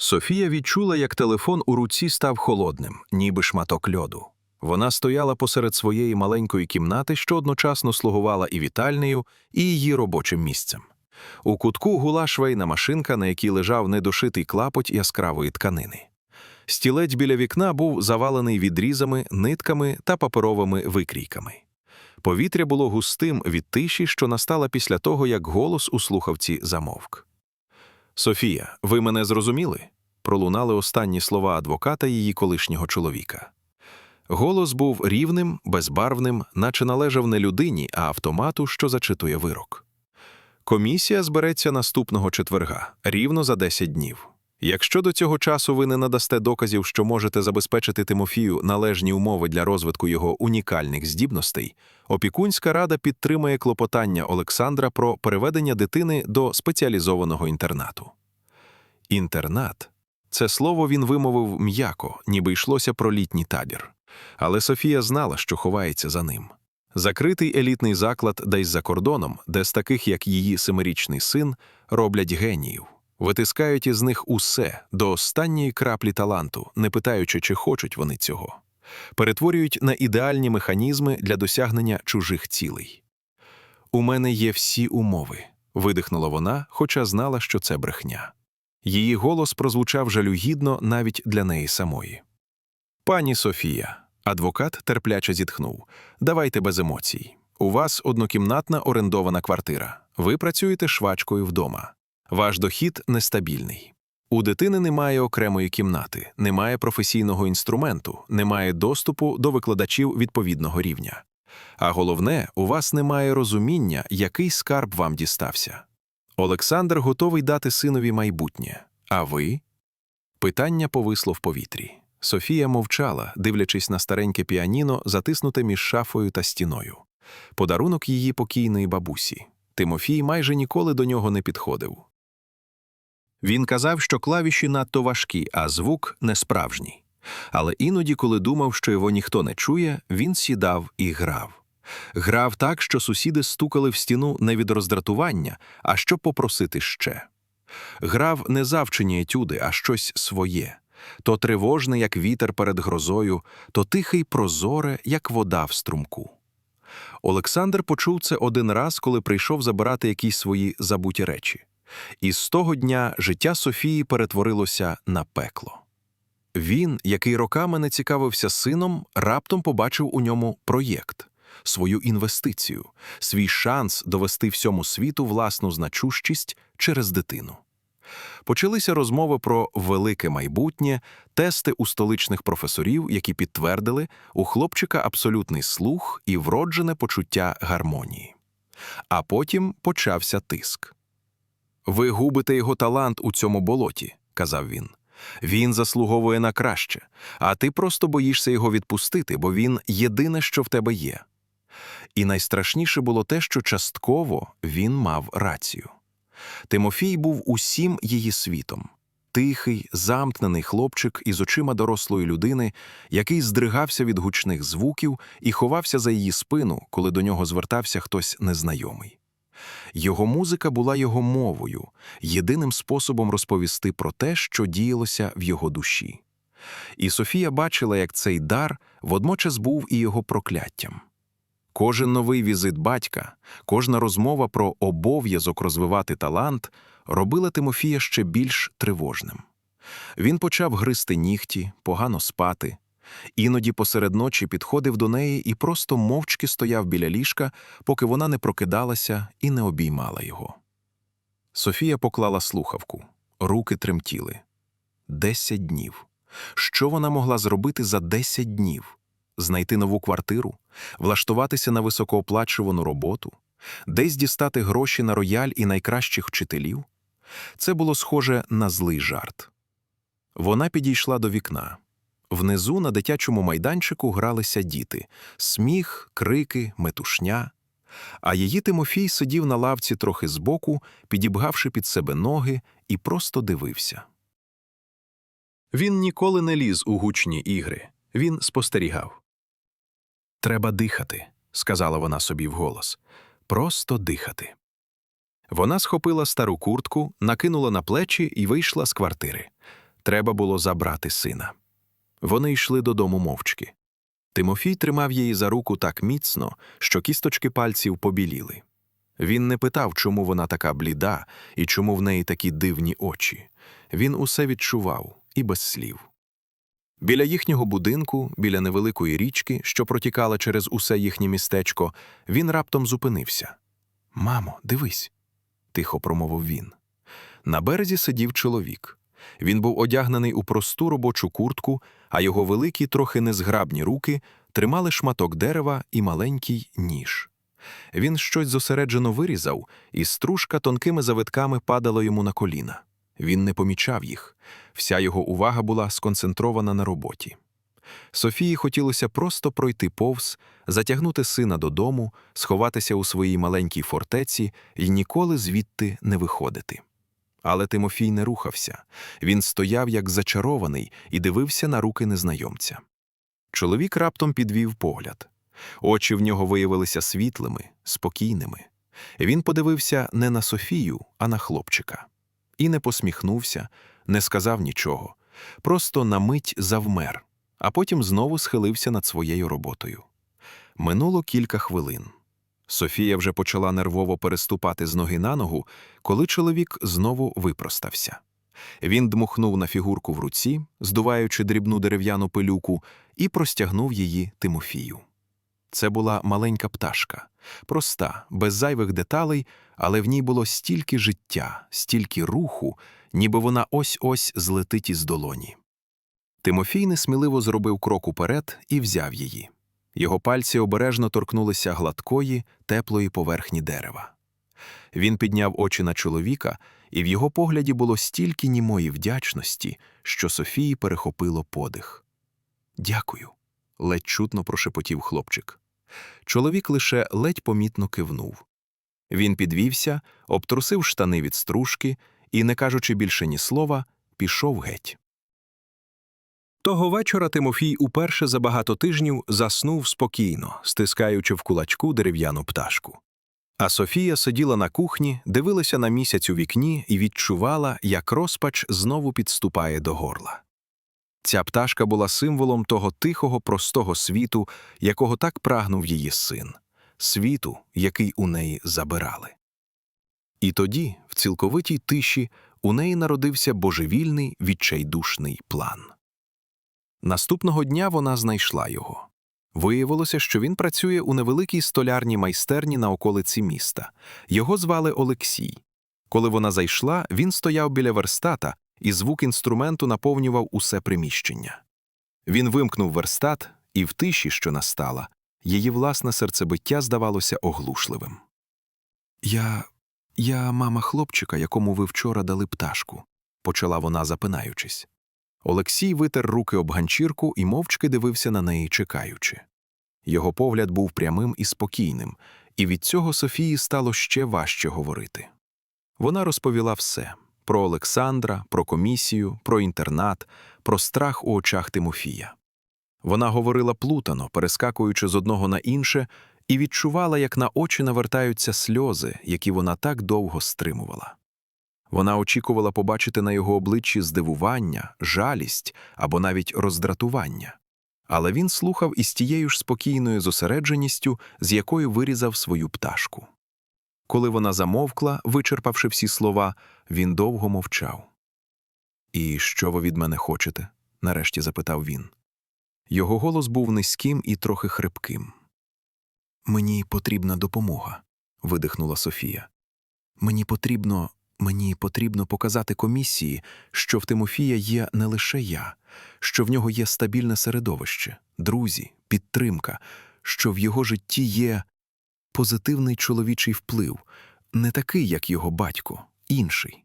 Софія відчула, як телефон у руці став холодним, ніби шматок льоду. Вона стояла посеред своєї маленької кімнати, що одночасно слугувала і вітальнею, і її робочим місцем. У кутку гула швейна машинка, на якій лежав недошитий клапоть яскравої тканини. Стілець біля вікна був завалений відрізами, нитками та паперовими викрійками. Повітря було густим від тиші, що настала після того, як голос у слухавці замовк. Софія, ви мене зрозуміли? пролунали останні слова адвоката її колишнього чоловіка. Голос був рівним, безбарвним, наче належав не людині, а автомату, що зачитує вирок. Комісія збереться наступного четверга, рівно за 10 днів. Якщо до цього часу ви не надасте доказів, що можете забезпечити Тимофію належні умови для розвитку його унікальних здібностей, опікунська рада підтримає клопотання Олександра про переведення дитини до спеціалізованого інтернату. Інтернат це слово він вимовив м'яко, ніби йшлося про літній табір. Але Софія знала, що ховається за ним. Закритий елітний заклад десь за кордоном, де з таких, як її семирічний син, роблять геніїв. Витискають із них усе до останньої краплі таланту, не питаючи, чи хочуть вони цього. Перетворюють на ідеальні механізми для досягнення чужих цілей. У мене є всі умови, видихнула вона, хоча знала, що це брехня. Її голос прозвучав жалюгідно навіть для неї самої. Пані Софія, адвокат терпляче зітхнув. Давайте без емоцій. У вас однокімнатна орендована квартира. Ви працюєте швачкою вдома. Ваш дохід нестабільний. У дитини немає окремої кімнати, немає професійного інструменту, немає доступу до викладачів відповідного рівня. А головне, у вас немає розуміння, який скарб вам дістався. Олександр готовий дати синові майбутнє. А ви? Питання повисло в повітрі. Софія мовчала, дивлячись на стареньке піаніно, затиснуте між шафою та стіною. Подарунок її покійної бабусі. Тимофій майже ніколи до нього не підходив. Він казав, що клавіші надто важкі, а звук несправжній. Але іноді, коли думав, що його ніхто не чує, він сідав і грав. Грав так, що сусіди стукали в стіну не від роздратування, а щоб попросити ще. Грав не завчені етюди, а щось своє то тривожне, як вітер перед грозою, то тихий прозоре, як вода в струмку. Олександр почув це один раз, коли прийшов забирати якісь свої забуті речі. І з того дня життя Софії перетворилося на пекло. Він, який роками не цікавився сином, раптом побачив у ньому проєкт, свою інвестицію, свій шанс довести всьому світу власну значущість через дитину. Почалися розмови про велике майбутнє, тести у столичних професорів, які підтвердили у хлопчика абсолютний слух і вроджене почуття гармонії. А потім почався тиск. Ви губите його талант у цьому болоті, казав він. Він заслуговує на краще, а ти просто боїшся його відпустити, бо він єдине, що в тебе є. І найстрашніше було те, що частково він мав рацію. Тимофій був усім її світом тихий, замкнений хлопчик із очима дорослої людини, який здригався від гучних звуків і ховався за її спину, коли до нього звертався хтось незнайомий. Його музика була його мовою, єдиним способом розповісти про те, що діялося в його душі. І Софія бачила, як цей дар водночас був і його прокляттям. Кожен новий візит батька, кожна розмова про обов'язок розвивати талант робила Тимофія ще більш тривожним. Він почав гризти нігті, погано спати, іноді посеред ночі підходив до неї і просто мовчки стояв біля ліжка, поки вона не прокидалася і не обіймала його. Софія поклала слухавку, руки тремтіли. Десять днів. Що вона могла зробити за десять днів? Знайти нову квартиру, влаштуватися на високооплачувану роботу, десь дістати гроші на рояль і найкращих вчителів? Це було схоже на злий жарт. Вона підійшла до вікна. Внизу на дитячому майданчику гралися діти сміх, крики, метушня. А її Тимофій сидів на лавці трохи збоку, підібгавши під себе ноги, і просто дивився. Він ніколи не ліз у гучні ігри, він спостерігав. Треба дихати, сказала вона собі вголос. Просто дихати. Вона схопила стару куртку, накинула на плечі і вийшла з квартири. Треба було забрати сина. Вони йшли додому мовчки. Тимофій тримав її за руку так міцно, що кісточки пальців побіліли. Він не питав, чому вона така бліда і чому в неї такі дивні очі. Він усе відчував і без слів. Біля їхнього будинку, біля невеликої річки, що протікала через усе їхнє містечко, він раптом зупинився. Мамо, дивись, тихо промовив він. На березі сидів чоловік. Він був одягнений у просту робочу куртку, а його великі, трохи незграбні руки тримали шматок дерева і маленький ніж. Він щось зосереджено вирізав, і стружка тонкими завитками падала йому на коліна. Він не помічав їх. Вся його увага була сконцентрована на роботі. Софії хотілося просто пройти повз, затягнути сина додому, сховатися у своїй маленькій фортеці і ніколи звідти не виходити. Але Тимофій не рухався. Він стояв як зачарований і дивився на руки незнайомця. Чоловік раптом підвів погляд. Очі в нього виявилися світлими, спокійними. Він подивився не на Софію, а на хлопчика. І не посміхнувся, не сказав нічого, просто на мить завмер, а потім знову схилився над своєю роботою. Минуло кілька хвилин. Софія вже почала нервово переступати з ноги на ногу, коли чоловік знову випростався. Він дмухнув на фігурку в руці, здуваючи дрібну дерев'яну пилюку, і простягнув її Тимофію. Це була маленька пташка, проста, без зайвих деталей, але в ній було стільки життя, стільки руху, ніби вона ось ось злетить із долоні. Тимофій несміливо зробив крок уперед і взяв її. Його пальці обережно торкнулися гладкої, теплої поверхні дерева. Він підняв очі на чоловіка, і в його погляді було стільки німої вдячності, що Софії перехопило подих. Дякую, ледь чутно прошепотів хлопчик. Чоловік лише ледь помітно кивнув. Він підвівся, обтрусив штани від стружки і, не кажучи більше ні слова, пішов геть. Того вечора Тимофій уперше за багато тижнів заснув спокійно, стискаючи в кулачку дерев'яну пташку. А Софія сиділа на кухні, дивилася на місяць у вікні і відчувала, як розпач знову підступає до горла. Ця пташка була символом того тихого, простого світу, якого так прагнув її син, світу, який у неї забирали. І тоді, в цілковитій тиші, у неї народився божевільний відчайдушний план. Наступного дня вона знайшла його. Виявилося, що він працює у невеликій столярній майстерні на околиці міста. Його звали Олексій. Коли вона зайшла, він стояв біля верстата, і звук інструменту наповнював усе приміщення. Він вимкнув верстат, і в тиші, що настала, її власне серцебиття здавалося оглушливим. Я. я мама хлопчика, якому ви вчора дали пташку, почала вона, запинаючись. Олексій витер руки об ганчірку і мовчки дивився на неї, чекаючи. Його погляд був прямим і спокійним, і від цього Софії стало ще важче говорити. Вона розповіла все про Олександра, про комісію, про інтернат, про страх у очах Тимофія. Вона говорила плутано, перескакуючи з одного на інше, і відчувала, як на очі навертаються сльози, які вона так довго стримувала. Вона очікувала побачити на його обличчі здивування, жалість або навіть роздратування. Але він слухав із тією ж спокійною зосередженістю, з якою вирізав свою пташку. Коли вона замовкла, вичерпавши всі слова, він довго мовчав. І що ви від мене хочете? нарешті запитав він. Його голос був низьким і трохи хрипким. Мені потрібна допомога, видихнула Софія. Мені потрібно, мені потрібно показати комісії, що в Тимофія є не лише я, що в нього є стабільне середовище, друзі, підтримка, що в його житті є позитивний чоловічий вплив, не такий, як його батько, інший.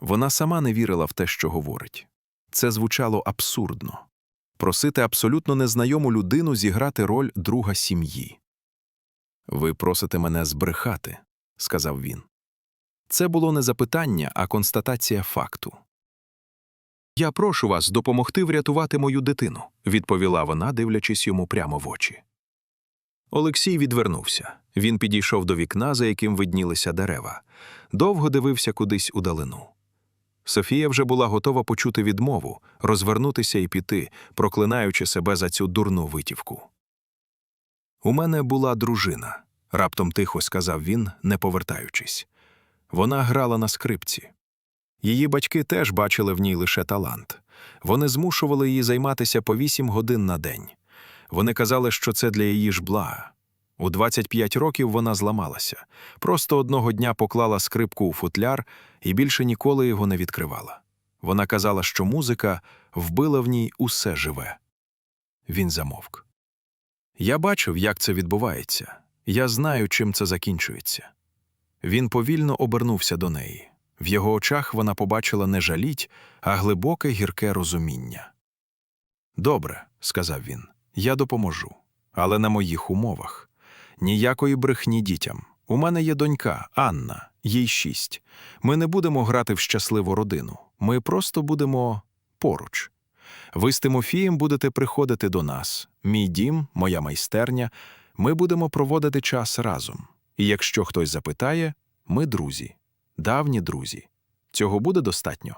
Вона сама не вірила в те, що говорить. Це звучало абсурдно просити абсолютно незнайому людину зіграти роль друга сім'ї. Ви просите мене збрехати, сказав він. Це було не запитання, а констатація факту. Я прошу вас допомогти врятувати мою дитину, відповіла вона, дивлячись йому прямо в очі. Олексій відвернувся. Він підійшов до вікна, за яким виднілися дерева, довго дивився кудись удалину. Софія вже була готова почути відмову, розвернутися і піти, проклинаючи себе за цю дурну витівку. У мене була дружина, раптом тихо сказав він, не повертаючись. Вона грала на скрипці. Її батьки теж бачили в ній лише талант. Вони змушували її займатися по вісім годин на день. Вони казали, що це для її ж блага. У 25 років вона зламалася, просто одного дня поклала скрипку у футляр і більше ніколи його не відкривала. Вона казала, що музика вбила в ній усе живе. Він замовк. Я бачив, як це відбувається. Я знаю, чим це закінчується. Він повільно обернувся до неї. В його очах вона побачила не жаліть, а глибоке гірке розуміння. Добре, сказав він, я допоможу, але на моїх умовах. Ніякої брехні дітям. У мене є донька Анна, їй шість. Ми не будемо грати в щасливу родину. Ми просто будемо поруч. Ви з Тимофієм будете приходити до нас. Мій дім, моя майстерня. Ми будемо проводити час разом. І якщо хтось запитає, ми друзі, давні друзі. Цього буде достатньо.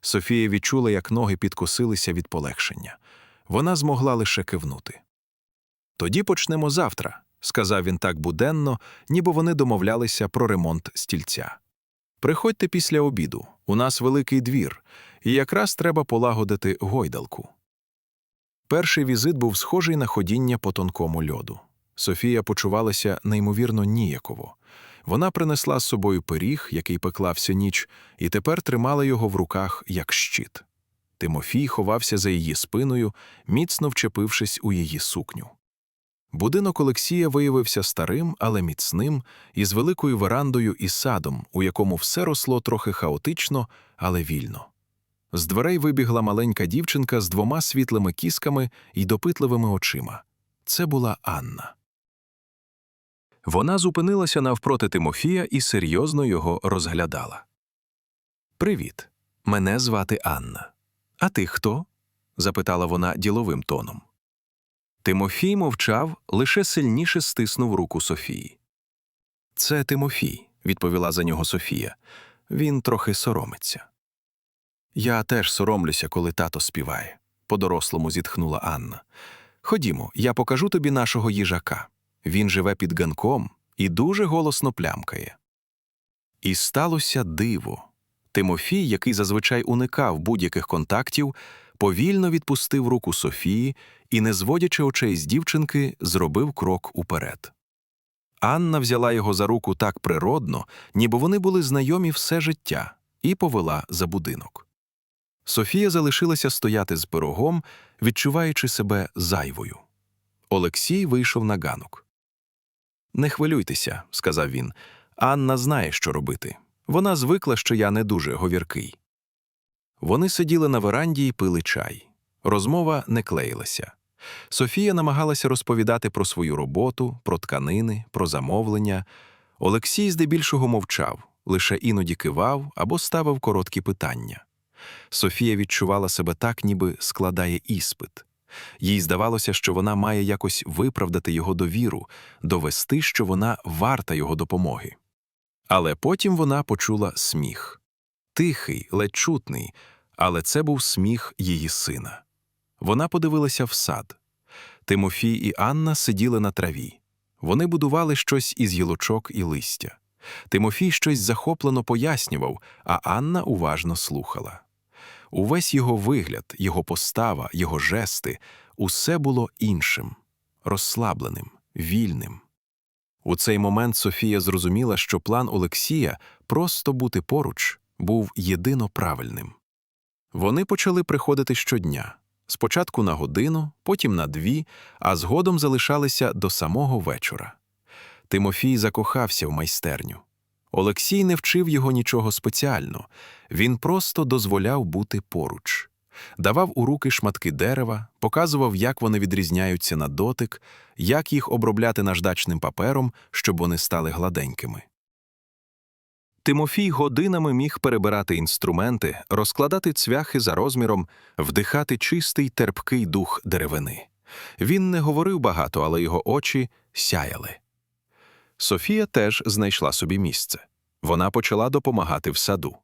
Софія відчула, як ноги підкосилися від полегшення. Вона змогла лише кивнути. Тоді почнемо завтра, сказав він так буденно, ніби вони домовлялися про ремонт стільця. Приходьте після обіду, у нас великий двір, і якраз треба полагодити гойдалку. Перший візит був схожий на ходіння по тонкому льоду. Софія почувалася неймовірно ніяково. Вона принесла з собою пиріг, який пекла всю ніч, і тепер тримала його в руках як щит. Тимофій ховався за її спиною, міцно вчепившись у її сукню. Будинок Олексія виявився старим, але міцним, із великою верандою і садом, у якому все росло трохи хаотично, але вільно. З дверей вибігла маленька дівчинка з двома світлими кісками і допитливими очима. Це була Анна. Вона зупинилася навпроти Тимофія і серйозно його розглядала. Привіт, мене звати Анна. А ти хто? запитала вона діловим тоном. Тимофій мовчав, лише сильніше стиснув руку Софії. Це Тимофій, відповіла за нього Софія. Він трохи соромиться. Я теж соромлюся, коли тато співає, по-дорослому зітхнула Анна. Ходімо, я покажу тобі нашого їжака. Він живе під ганком і дуже голосно плямкає. І сталося диво. Тимофій, який зазвичай уникав будь-яких контактів, повільно відпустив руку Софії і, не зводячи очей з дівчинки, зробив крок уперед. Анна взяла його за руку так природно, ніби вони були знайомі все життя, і повела за будинок. Софія залишилася стояти з пирогом, відчуваючи себе зайвою. Олексій вийшов на ганок. Не хвилюйтеся, сказав він. Анна знає, що робити. Вона звикла, що я не дуже говіркий. Вони сиділи на веранді і пили чай. Розмова не клеїлася. Софія намагалася розповідати про свою роботу, про тканини, про замовлення. Олексій здебільшого мовчав, лише іноді кивав або ставив короткі питання. Софія відчувала себе так, ніби складає іспит. Їй здавалося, що вона має якось виправдати його довіру, довести, що вона варта його допомоги. Але потім вона почула сміх тихий, ледь чутний, але це був сміх її сина. Вона подивилася в сад. Тимофій і Анна сиділи на траві. Вони будували щось із гілочок і листя. Тимофій щось захоплено пояснював, а Анна уважно слухала. Увесь його вигляд, його постава, його жести усе було іншим, розслабленим, вільним. У цей момент Софія зрозуміла, що план Олексія просто бути поруч був єдино правильним. Вони почали приходити щодня спочатку на годину, потім на дві, а згодом залишалися до самого вечора. Тимофій закохався в майстерню. Олексій не вчив його нічого спеціально, він просто дозволяв бути поруч, давав у руки шматки дерева, показував, як вони відрізняються на дотик, як їх обробляти наждачним папером, щоб вони стали гладенькими. Тимофій годинами міг перебирати інструменти, розкладати цвяхи за розміром, вдихати чистий терпкий дух деревини. Він не говорив багато, але його очі сяяли. Софія теж знайшла собі місце. Вона почала допомагати в саду.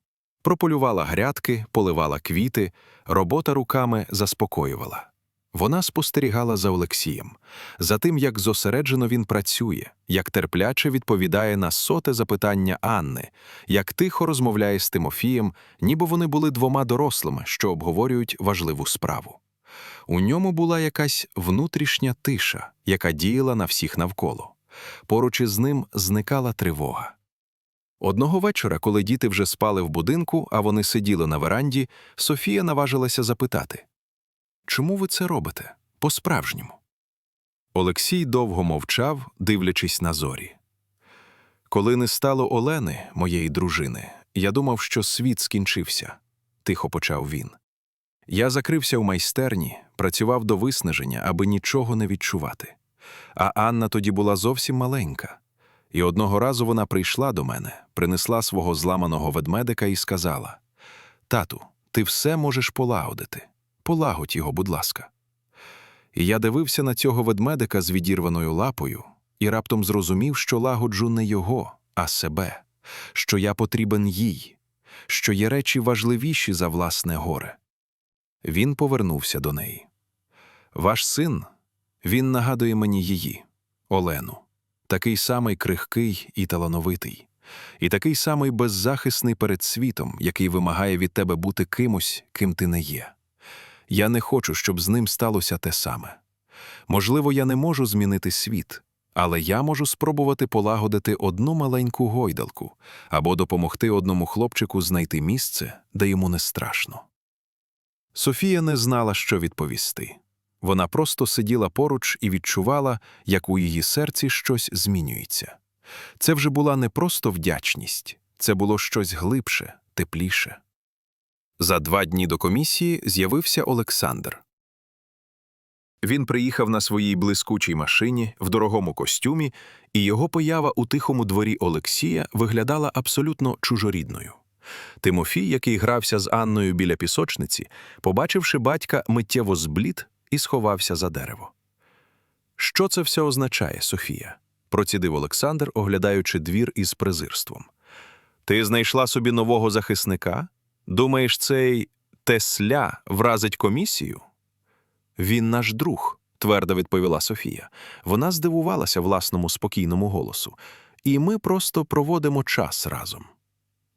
Прополювала грядки, поливала квіти, робота руками заспокоювала. Вона спостерігала за Олексієм, за тим, як зосереджено він працює, як терпляче відповідає на соте запитання Анни, як тихо розмовляє з Тимофієм, ніби вони були двома дорослими, що обговорюють важливу справу. У ньому була якась внутрішня тиша, яка діяла на всіх навколо. Поруч із ним зникала тривога. Одного вечора, коли діти вже спали в будинку, а вони сиділи на веранді, Софія наважилася запитати Чому ви це робите? По-справжньому. Олексій довго мовчав, дивлячись на зорі. Коли не стало Олени, моєї дружини, я думав, що світ скінчився, тихо почав він. Я закрився у майстерні, працював до виснаження, аби нічого не відчувати. А Анна тоді була зовсім маленька. І одного разу вона прийшла до мене, принесла свого зламаного ведмедика і сказала: Тату, ти все можеш полагодити. Полагодь його, будь ласка. І я дивився на цього ведмедика з відірваною лапою і раптом зрозумів, що лагоджу не його, а себе, що я потрібен їй, що є речі важливіші за власне горе. Він повернувся до неї. Ваш син, він нагадує мені її, Олену, такий самий крихкий і талановитий, і такий самий беззахисний перед світом, який вимагає від тебе бути кимось, ким ти не є. Я не хочу, щоб з ним сталося те саме. Можливо, я не можу змінити світ, але я можу спробувати полагодити одну маленьку гойдалку або допомогти одному хлопчику знайти місце, де йому не страшно. Софія не знала, що відповісти. Вона просто сиділа поруч і відчувала, як у її серці щось змінюється. Це вже була не просто вдячність, це було щось глибше, тепліше. За два дні до комісії з'явився Олександр. Він приїхав на своїй блискучій машині в дорогому костюмі, і його поява у тихому дворі Олексія виглядала абсолютно чужорідною. Тимофій, який грався з Анною біля пісочниці, побачивши батька, миттєво зблід і сховався за дерево. Що це все означає, Софія? процідив Олександр, оглядаючи двір із презирством. Ти знайшла собі нового захисника? Думаєш, цей Тесля вразить комісію? Він наш друг, твердо відповіла Софія. Вона здивувалася власному спокійному голосу. І ми просто проводимо час разом.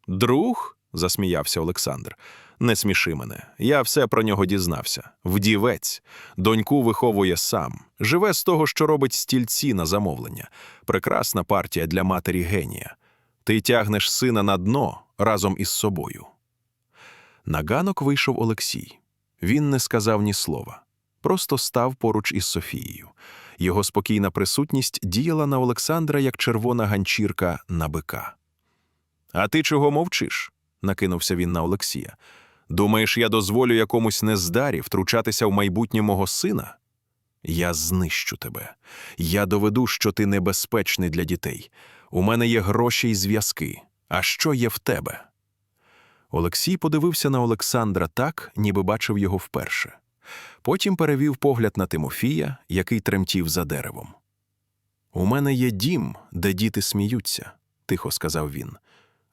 Друг? Засміявся Олександр. Не сміши мене. Я все про нього дізнався. Вдівець. Доньку виховує сам. Живе з того, що робить стільці на замовлення. Прекрасна партія для матері генія. Ти тягнеш сина на дно разом із собою. На ганок вийшов Олексій. Він не сказав ні слова, просто став поруч із Софією. Його спокійна присутність діяла на Олександра як червона ганчірка на бика. А ти чого мовчиш? Накинувся він на Олексія. Думаєш, я дозволю якомусь нездарі втручатися в майбутнє мого сина? Я знищу тебе. Я доведу, що ти небезпечний для дітей. У мене є гроші і зв'язки. А що є в тебе? Олексій подивився на Олександра так, ніби бачив його вперше. Потім перевів погляд на Тимофія, який тремтів за деревом. У мене є дім, де діти сміються, тихо сказав він.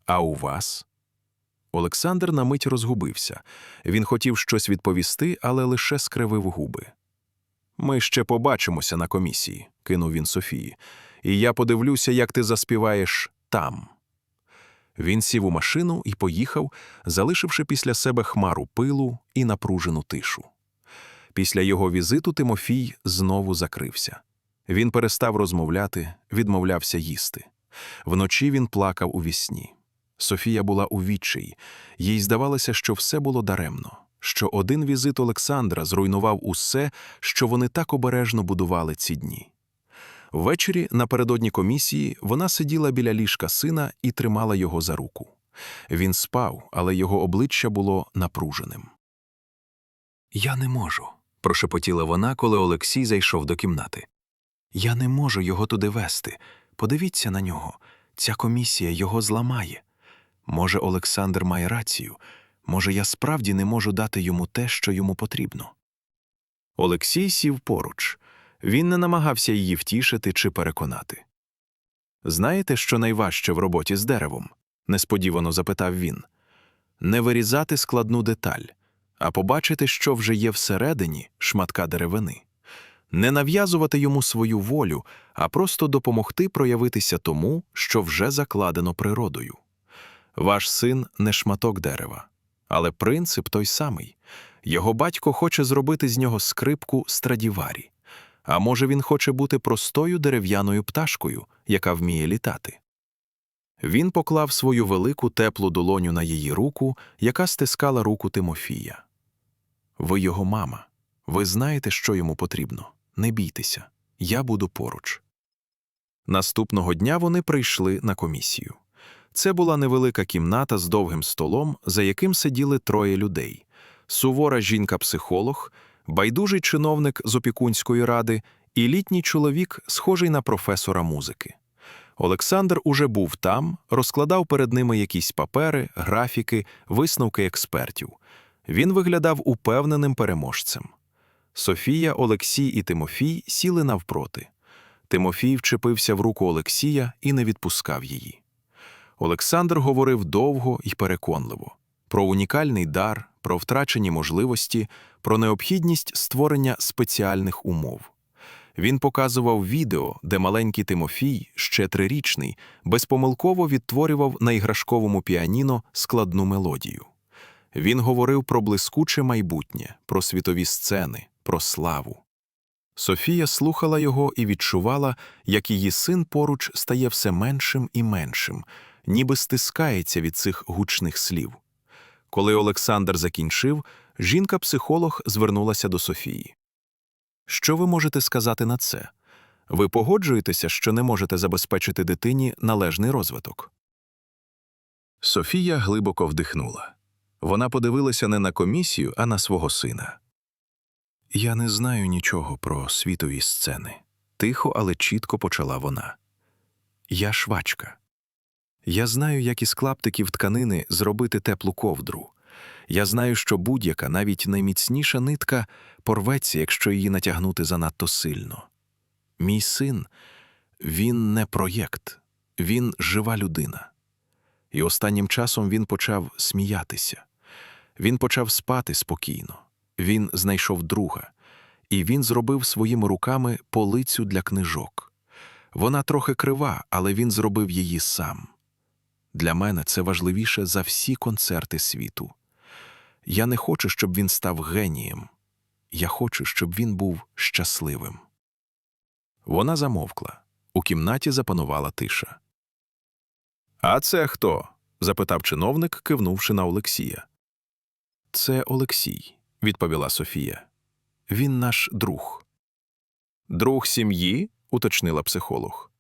А у вас? Олександр на мить розгубився. Він хотів щось відповісти, але лише скривив губи. Ми ще побачимося на комісії, кинув він Софії, і я подивлюся, як ти заспіваєш там. Він сів у машину і поїхав, залишивши після себе хмару пилу і напружену тишу. Після його візиту Тимофій знову закрився. Він перестав розмовляти, відмовлявся їсти. Вночі він плакав у вісні. Софія була у відчаї. їй здавалося, що все було даремно, що один візит Олександра зруйнував усе, що вони так обережно будували ці дні. Ввечері, напередодні комісії, вона сиділа біля ліжка сина і тримала його за руку. Він спав, але його обличчя було напруженим. Я не можу, прошепотіла вона, коли Олексій зайшов до кімнати. Я не можу його туди вести. Подивіться на нього. Ця комісія його зламає. Може, Олександр має рацію, може, я справді не можу дати йому те, що йому потрібно. Олексій сів поруч. Він не намагався її втішити чи переконати. Знаєте, що найважче в роботі з деревом? несподівано запитав він. не вирізати складну деталь, а побачити, що вже є всередині шматка деревини, не нав'язувати йому свою волю, а просто допомогти проявитися тому, що вже закладено природою. Ваш син не шматок дерева, але принцип той самий. Його батько хоче зробити з нього скрипку страдіварі. А може, він хоче бути простою дерев'яною пташкою, яка вміє літати. Він поклав свою велику теплу долоню на її руку, яка стискала руку Тимофія. Ви його мама. Ви знаєте, що йому потрібно. Не бійтеся, я буду поруч. Наступного дня вони прийшли на комісію. Це була невелика кімната з довгим столом, за яким сиділи троє людей: сувора жінка-психолог, байдужий чиновник з опікунської ради і літній чоловік, схожий на професора музики. Олександр уже був там, розкладав перед ними якісь папери, графіки, висновки експертів. Він виглядав упевненим переможцем. Софія, Олексій і Тимофій сіли навпроти. Тимофій вчепився в руку Олексія і не відпускав її. Олександр говорив довго і переконливо про унікальний дар, про втрачені можливості, про необхідність створення спеціальних умов. Він показував відео, де маленький Тимофій, ще трирічний, безпомилково відтворював на іграшковому піаніно складну мелодію. Він говорив про блискуче майбутнє, про світові сцени, про славу. Софія слухала його і відчувала, як її син поруч стає все меншим і меншим, ніби стискається від цих гучних слів. Коли Олександр закінчив, жінка-психолог звернулася до Софії. Що ви можете сказати на це? Ви погоджуєтеся, що не можете забезпечити дитині належний розвиток? Софія глибоко вдихнула. Вона подивилася не на комісію, а на свого сина. Я не знаю нічого про світові сцени. Тихо, але чітко почала вона. Я швачка. Я знаю, як із клаптиків тканини зробити теплу ковдру. Я знаю, що будь-яка, навіть найміцніша нитка порветься, якщо її натягнути занадто сильно. Мій син, він не проєкт, він жива людина. І останнім часом він почав сміятися. Він почав спати спокійно. Він знайшов друга, і він зробив своїми руками полицю для книжок. Вона трохи крива, але він зробив її сам. Для мене це важливіше за всі концерти світу. Я не хочу, щоб він став генієм. Я хочу, щоб він був щасливим. Вона замовкла. У кімнаті запанувала тиша. А це хто? запитав чиновник, кивнувши на Олексія. Це Олексій, відповіла Софія. Він наш друг. Друг сім'ї? уточнила психолог.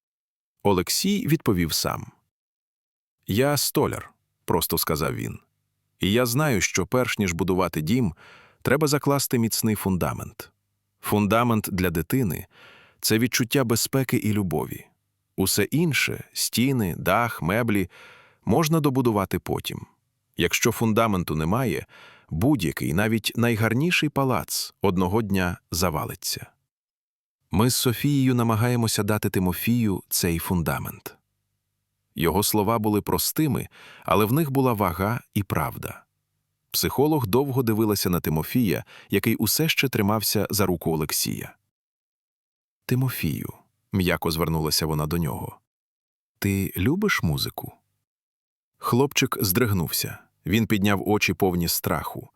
Олексій відповів сам. Я столяр, просто сказав він. І я знаю, що перш ніж будувати дім, треба закласти міцний фундамент. Фундамент для дитини це відчуття безпеки і любові. Усе інше стіни, дах, меблі можна добудувати потім. Якщо фундаменту немає, будь-який, навіть найгарніший палац одного дня завалиться. Ми з Софією намагаємося дати Тимофію цей фундамент. Його слова були простими, але в них була вага і правда. Психолог довго дивилася на Тимофія, який усе ще тримався за руку Олексія. Тимофію, м'яко звернулася вона до нього. Ти любиш музику? Хлопчик здригнувся. Він підняв очі повні страху.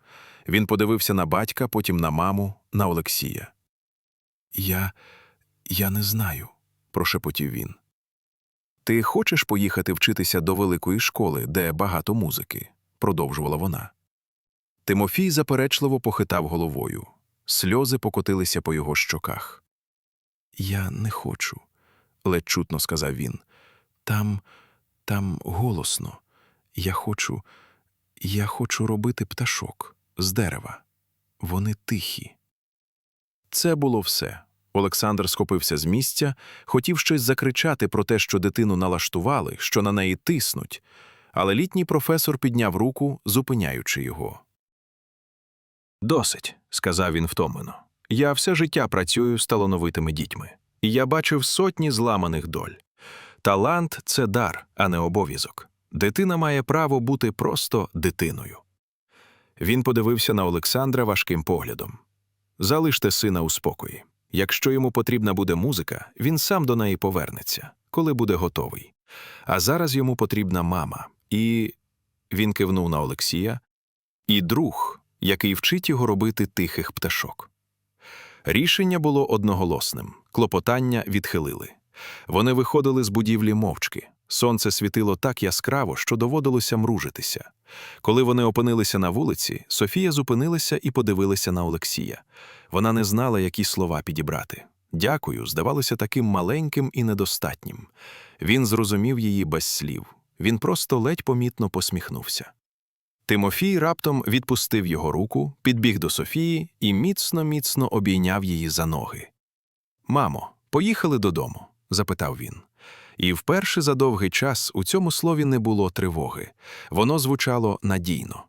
Він подивився на батька, потім на маму, на Олексія. Я. я не знаю, прошепотів він. Ти хочеш поїхати вчитися до великої школи, де багато музики? продовжувала вона. Тимофій заперечливо похитав головою. Сльози покотилися по його щоках. Я не хочу, ледь чутно сказав він. Там, там голосно. Я хочу, я хочу робити пташок з дерева. Вони тихі. Це було все. Олександр схопився з місця, хотів щось закричати про те, що дитину налаштували, що на неї тиснуть, але літній професор підняв руку, зупиняючи його. Досить, сказав він втомлено. Я все життя працюю з талановитими дітьми, і я бачив сотні зламаних доль. Талант це дар, а не обов'язок. Дитина має право бути просто дитиною. Він подивився на Олександра важким поглядом. Залиште сина у спокої. Якщо йому потрібна буде музика, він сам до неї повернеться, коли буде готовий. А зараз йому потрібна мама. І він кивнув на Олексія, і друг, який вчить його робити тихих пташок. Рішення було одноголосним, клопотання відхилили. Вони виходили з будівлі мовчки. Сонце світило так яскраво, що доводилося мружитися. Коли вони опинилися на вулиці, Софія зупинилася і подивилася на Олексія. Вона не знала, які слова підібрати. Дякую, здавалося таким маленьким і недостатнім. Він зрозумів її без слів. Він просто ледь помітно посміхнувся. Тимофій раптом відпустив його руку, підбіг до Софії і міцно-міцно обійняв її за ноги. Мамо, поїхали додому? запитав він. І вперше за довгий час у цьому слові не було тривоги. Воно звучало надійно.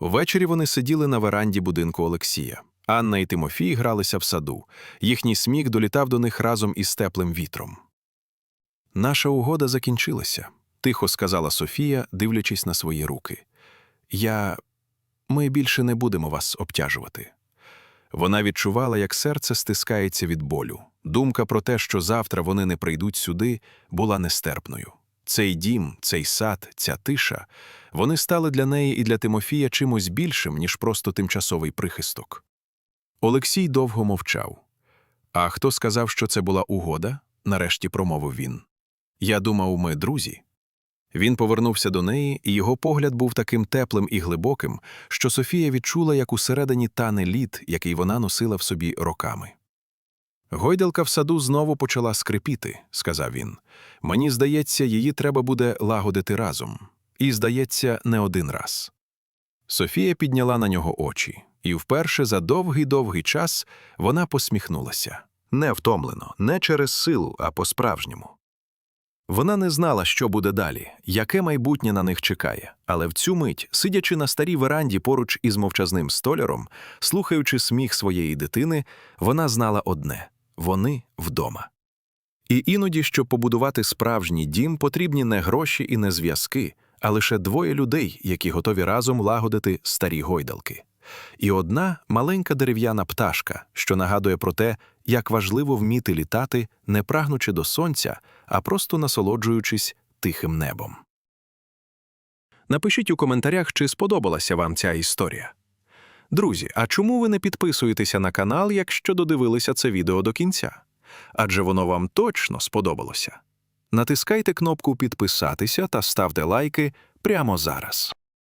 Ввечері вони сиділи на веранді будинку Олексія. Анна і Тимофій гралися в саду. Їхній сміх долітав до них разом із теплим вітром. Наша угода закінчилася, тихо сказала Софія, дивлячись на свої руки. Я. Ми більше не будемо вас обтяжувати. Вона відчувала, як серце стискається від болю. Думка про те, що завтра вони не прийдуть сюди, була нестерпною. Цей дім, цей сад, ця тиша вони стали для неї і для Тимофія чимось більшим, ніж просто тимчасовий прихисток. Олексій довго мовчав. А хто сказав, що це була угода? нарешті промовив він. Я думав, ми друзі. Він повернувся до неї, і його погляд був таким теплим і глибоким, що Софія відчула, як усередині тане лід, який вона носила в собі роками. Гойдалка в саду знову почала скрипіти, сказав він. Мені здається, її треба буде лагодити разом. І, здається, не один раз. Софія підняла на нього очі, і вперше за довгий-довгий час вона посміхнулася. Не втомлено, не через силу, а по-справжньому. Вона не знала, що буде далі, яке майбутнє на них чекає, але в цю мить, сидячи на старій веранді поруч із мовчазним столяром, слухаючи сміх своєї дитини, вона знала одне вони вдома. І іноді, щоб побудувати справжній дім, потрібні не гроші і не зв'язки, а лише двоє людей, які готові разом лагодити старі гойдалки. І одна маленька дерев'яна пташка, що нагадує про те, як важливо вміти літати, не прагнучи до сонця, а просто насолоджуючись тихим небом. Напишіть у коментарях, чи сподобалася вам ця історія. Друзі, а чому ви не підписуєтеся на канал, якщо додивилися це відео до кінця? Адже воно вам точно сподобалося. Натискайте кнопку Підписатися та ставте лайки прямо зараз.